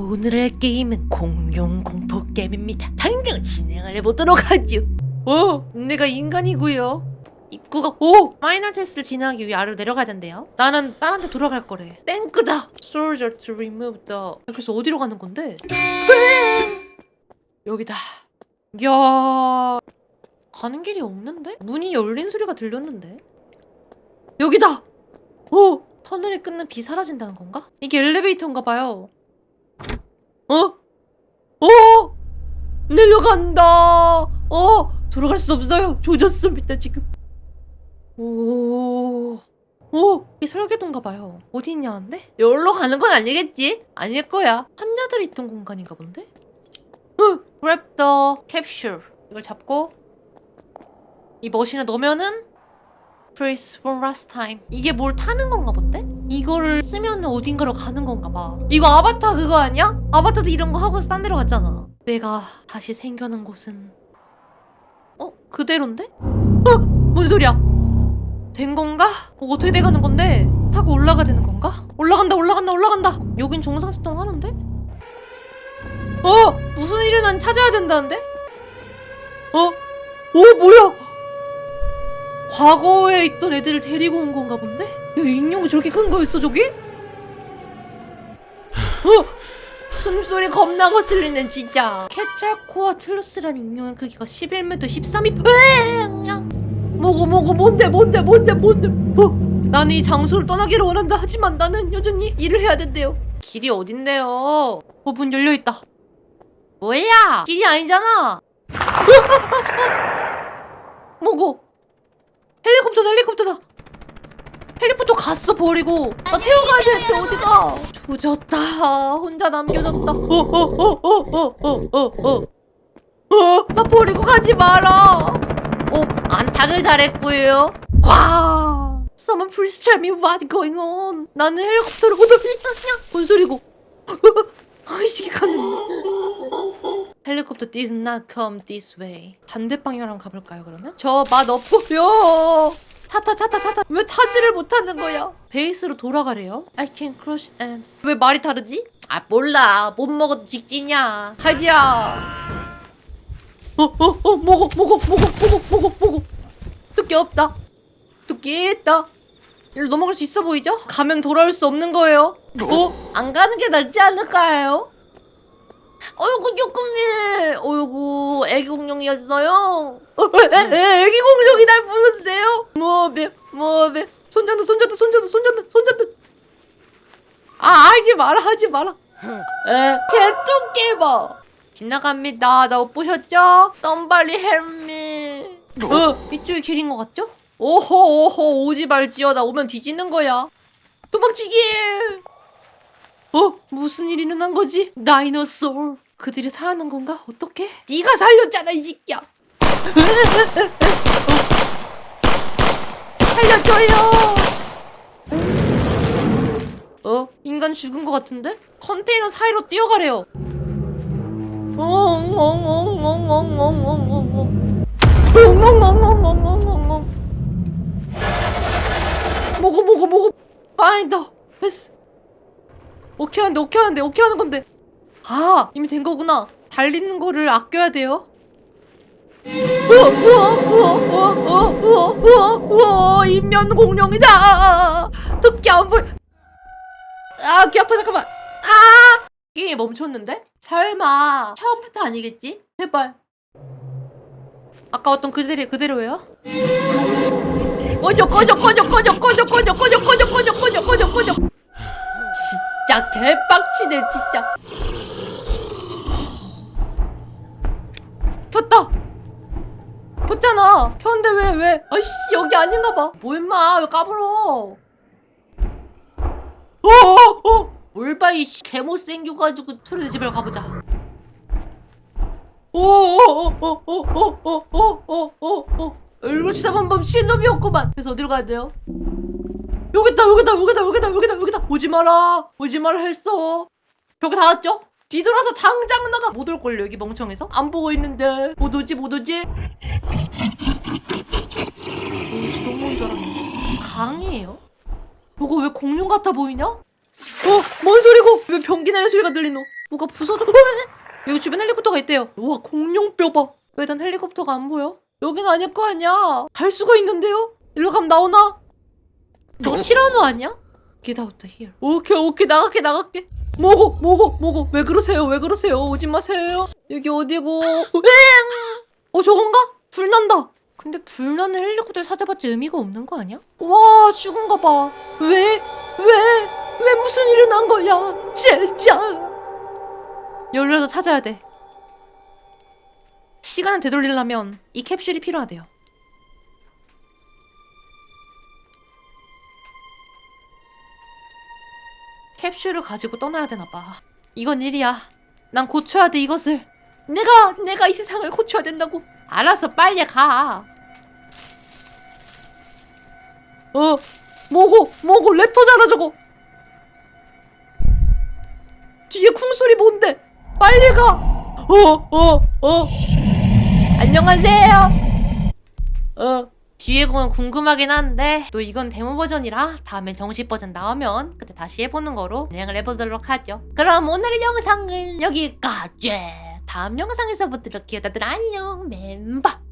오늘 할 게임은 공룡 공포 게임입니다. 당장 진행을 해보도록 하죠. 어, 내가 인간이고요. 입구가 오 마이너 테스트를 진행하기 위해 아래로 내려가야 된대요. 나는 다른 데 돌아갈 거래. 땡크다. Soldier to remove the. 그래서 어디로 가는 건데? 여기다. 야 가는 길이 없는데? 문이 열린 소리가 들렸는데? 여기다. 오 터널이 끝난 비 사라진다는 건가? 이게 엘리베이터인가 봐요. 어? 어? 내려간다. 어? 돌아갈 수 없어요. 조졌습니다 지금. 오. 오, 이게 설계도인가 봐요. 어디 있냐는데? 여기로 가는 건 아니겠지? 아닐 거야. 환자들이 있던 공간인가 본데? 어, grab the capsule. 이걸 잡고 이 머신에 넣으면은 Praise for last time. 이게 뭘 타는 건가 본데? 이거를 쓰면 어딘가로 가는 건가 봐. 이거 아바타 그거 아니야? 아바타도 이런 거 하고 딴 데로 갔잖아. 내가 다시 생겨난 곳은 어? 그대로인데? 어? 뭔 소리야? 된 건가? 어, 어떻게 돼가는 건데? 타고 올라가야 되는 건가? 올라간다 올라간다 올라간다 여긴 정상지동 하는데? 어! 무슨 일이 난 찾아야 된다는데? 어? 어 뭐야? 과거에 있던 애들을 데리고 온 건가 본데? 야, 인형이 저렇게 큰 거였어 저기? 어! 숨소리 겁나 거슬리네 진짜. 케찰코아 틀루스란 인형의 크기가 11m 13m 으앙! 뭐고 뭐고 뭔데 뭔데 뭔데 뭔데. 어? 나는 이 장소를 떠나기를 원한다. 하지만 나는 여전히 일을 해야 된대요. 길이 어딘데요? 어 문 열려 있다. 뭐야? 길이 아니잖아. 뭐고 헬리콥터다 헬리콥터다. 헬리콥터 갔어 버리고. 나 태워가야 되는데 어디가? 조졌다. 혼자 남겨졌다. 어어어어어어어어 나 버리고 가지 마라. 어 안탁을 잘했고요. 와. Someone please tell me what's going on? 나는 헬리콥터를 못 뭔 소리고? 아이 시기 가는 헬리콥터 did not come this way. 반대 방향으로 가볼까요 그러면? 저 맛 없고요. 차타 차타 차타 왜 타지를 못하는 거야? 베이스로 돌아가래요. I can crush and 왜 말이 다르지? 아 몰라 못 먹어도 직진이야. 가자. 어어 어 먹어 먹어 먹어 먹어 먹어 먹어. 두께 없다. 두께 있다. 일로 넘어갈 수 있어 보이죠? 가면 돌아올 수 없는 거예요. 어? 안 가는 게 낫지 않을까요? 어이구 어이구 애기 공룡이었어요? 어, 애기 공룡이 날 부르는데요? 뭐배 뭐배 손전등 손전등 손전등 손전등 손전등. 아 하지 마라 하지 마라. 에? 개똥개봐 지나갑니다. 나 못 보셨죠? Somebody help me 어? 이쪽이 길인 것 같죠? 오호 오호 오지 말지어. 나 오면 뒤지는 거야. 도망치기 어? 무슨 일이 일어난 거지? 다이너소울 그들이 살아난 건가? 어떻게? 네가 살렸잖아 이 새끼야 살려줘요 어? 인간 죽은 것 같은데? 컨테이너 사이로 뛰어가래요 엉엉엉엉엉엉엉엉엉 엉 엉엉엉엉엉엉 뭐고 뭐고 뭐고 파인더 됐어 오케이 하는데 오케이 하는데 오케이 하는 건데. 아 이미 된 거구나. 달리는 거를 아껴야 돼요. 우와 우와 우와 우와 우와 우와 우와 인면 공룡이다. 토끼 안 보여 아귀 아파 잠깐만. 아! 게임이 멈췄는데? 설마. 처음부터 아니겠지? 제발. 아까 어떤 그대로 그대로예요? 꺼져 꺼져 꺼져 꺼져 꺼져 꺼져 꺼져 왜 아이씨 여기 아닌가 봐 뭐 임마 왜 까불어 어어어 뭘봐 이씨 개못생겨가지고 투르네 집에 가보자 어어어어어어어어어어 얼굴 치다본 범 신놈이었구만 그래서 어디로 가야 돼요? 여기다 여기다 여기다 여기다 여기다 여기다 오지 마라 오지 말라 했어 벽에 닿았죠? 뒤돌아서 당장 나가 못 올걸요 여기 멍청해서 안 보고 있는데 못 오지 못 오지 오씨 너무 온줄 알았는데 강이에요? 너가 왜 공룡 같아 보이냐? 어, 뭔 소리고? 왜 변기 내는 소리가 들리노? 뭐가 부서져? 어, 여기 주변 헬리콥터가 있대요. 와, 공룡 뼈 봐. 왜 난 헬리콥터가 안 보여? 여긴 아닐 거 아니야. 갈 수가 있는데요? 일로 가면 나오나? 너 티라노 아니야? Get out here. 오케이, 오케이, 나갈게, 나갈게. 뭐고, 뭐고, 뭐고. 왜 그러세요? 왜 그러세요? 오지 마세요. 여기 어디고? 으앙! 어, 저건가? 불 난다. 근데 불 나는 헬리콥터를 찾아봤자 의미가 없는 거 아니야? 와, 죽은가 봐. 왜? 왜? 왜 무슨 일이 난 거야? 진짜. 연료도 찾아야 돼. 시간을 되돌리려면 이 캡슐이 필요하대요. 캡슐을 가지고 떠나야 되나 봐. 이건 일이야. 난 고쳐야 돼 이것을. 내가 내가 이 세상을 고쳐야 된다고. 알았어, 빨리 가. 어, 뭐고 뭐고 랩터잖아 저거. 뒤에 쿵소리 뭔데? 빨리 가. 어, 어, 어. 안녕하세요. 어. 뒤에 건 궁금하긴 한데 또 이건 데모 버전이라 다음에 정식 버전 나오면 그때 다시 해보는 거로 진행을 해보도록 하죠. 그럼 오늘 영상은 여기까지. 다음 영상에서 보도록 해요. 다들 안녕. 멤버.